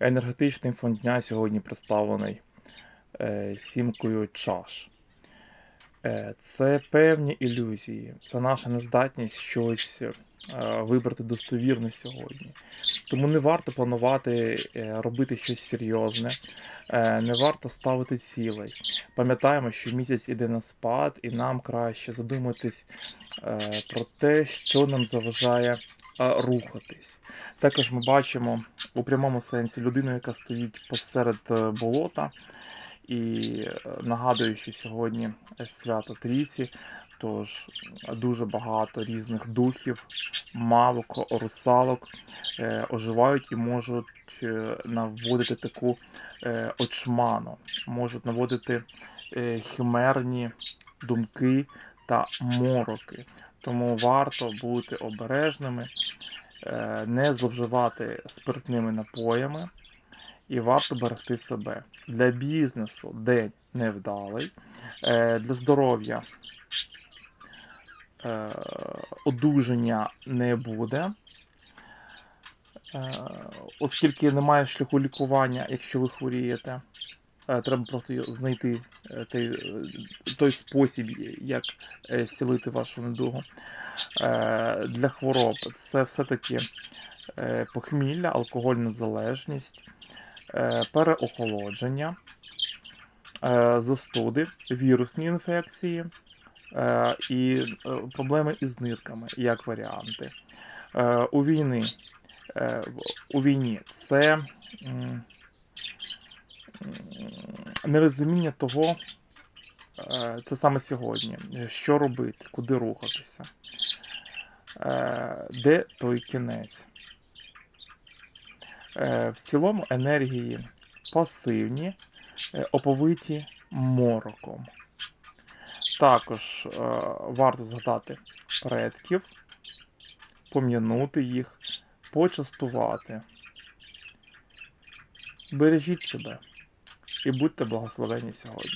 Енергетичний фонд дня сьогодні представлений е, сімкою чаш. Е, Це певні ілюзії, це наша нездатність щось е, вибрати достовірно сьогодні. Тому не варто планувати робити щось серйозне, не варто ставити цілей. Пам'ятаємо, що місяць іде на спад, і нам краще задуматись про те, що нам заважає рухатись. Також ми бачимо у прямому сенсі людину, яка стоїть посеред е, болота. І е, нагадую, що сьогодні свято Трісі, тож дуже багато різних духів, мавок, русалок е, оживають і можуть е, наводити таку е, очману, можуть наводити е, химерні думки та мороки. Тому варто бути обережними, е, не зловживати спиртними напоями і варто берегти себе. Для бізнесу день невдалий, е, для здоров'я е, одужання не буде. Оскільки немає шляху лікування, якщо ви хворієте, треба просто знайти е, цей, е, той спосіб, як е, зцілити вашу недугу. Е, Для хвороб це все-таки е, похмілля, алкогольна залежність, е, переохолодження, е, застуди, вірусні інфекції е, і е, проблеми із нирками, як варіанти. Е, У війни, е, у війні це нерозуміння того, е, це саме сьогодні, що робити, куди рухатися, е, де той кінець. Е, В цілому енергії пасивні, оповиті мороком. Також варто згадати предків, пом'янути їх, почастувати. Бережіть себе і будьте благословені сьогодні.